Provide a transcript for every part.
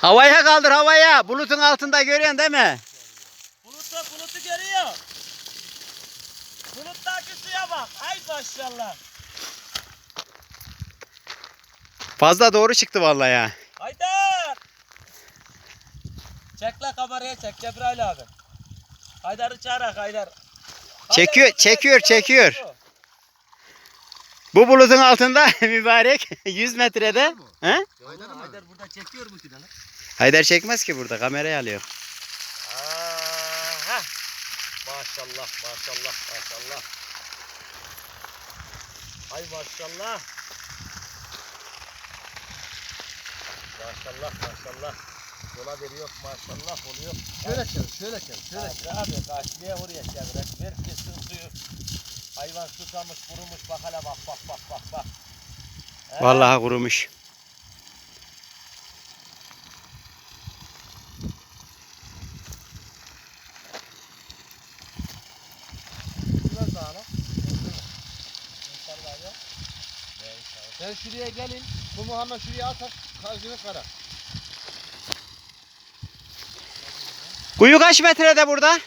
Havaya kaldır havaya. Bulutun altında görüyorsun değil mi? Bulutu bulutu görüyor. Buluttaki suya bak. Ay maşallah. Fazla doğru çıktı vallahi ya. Haydar. Çek la kameraya çek Cebrail abi. Haydar'ı çağırak Haydar. Çekiyor, Haydar, çekiyor, Haydar, çekiyor. Haydar. Bu bulutun altında mübarek 100 metrede. He? Haydar, Haydar burada çekiyor mu ki lan? Haydar çekmez ki burada kamerayı alıyor. Aha. Maşallah maşallah maşallah. Ay maşallah. Maşallah maşallah. Yola veriyor maşallah oluyor. Şöyle çevir, şöyle çevir, şöyle çevir. Hadi abi karşıya oraya çevirek. Susamış kurumuş bak hele bak bak bak bak bak. He? Vallahi kurumuş. Sen şuraya gelin. Bu Muhammed şuraya atak. Kalbini kara. Kuyu kaç metrede burada?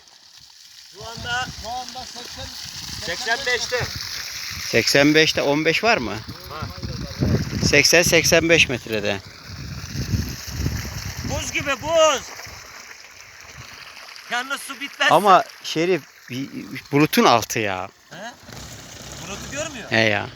Şu anda 80 85'te. 85'te 15 var mı? Var. 80-85 metrede. Buz gibi buz. Yalnız su bitmez. Ama Şerif bulutun altı ya. He? Bulutu görmüyor. He ya.